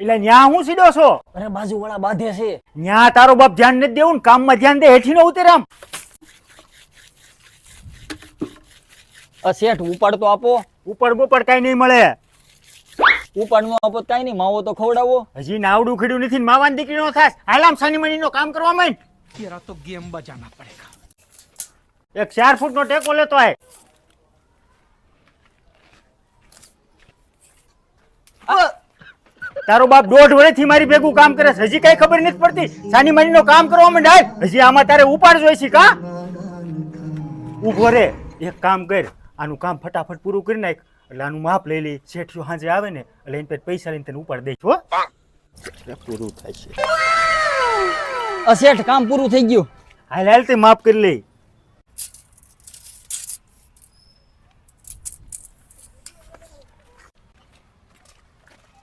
એટલે ન્યા હું સીધો છો? અરે બાજુ વાળા બાધે છે. ન્યા તારો બાપ ધ્યાન નથી દેવું ને કામમાં ધ્યાન દે હેઠી નો ઉતરે આમ. શેઠ ઉપાડ તો આપો. ઉપાડ બોપાડ કાઈ નહીં મળે. ઉપર નો આપો કાઈ નહીં માવો તો ખવડાવો. હજી નાવડું ખીડું નથી ને માવાન દીકરી નો થાસ હાલામ શનિ મની નો કામ કરવા માંડ. તો ગેમ બજાના પડેગા એક ચાર ફૂટ નો ટેકો લેતો આય. તારો બાપ દોઢ વર્ષથી મારી ભેગું કામ કરે છે. હજી કઈ ખબર નથી પડતી. સાની માની નો કામ કરવા માંડ આય હજી આમાં તારે ઉપાડ જોઈ છે કા? ઊભો રે. એક કામ કર. આનું કામ ફટાફટ પૂરું કરી નાખ. એટલે આનું માપ લઈ લઈ શેઠિયો સાંજે આવે ને એટલે એની પાસે પૈસા લઈને તને ઉપાડ દઈશ હો. પૂરું થાય છે. અશેઠ શેઠ કામ પૂરું થઈ ગયું. હાલ હાલ તે માફ કરી લઈ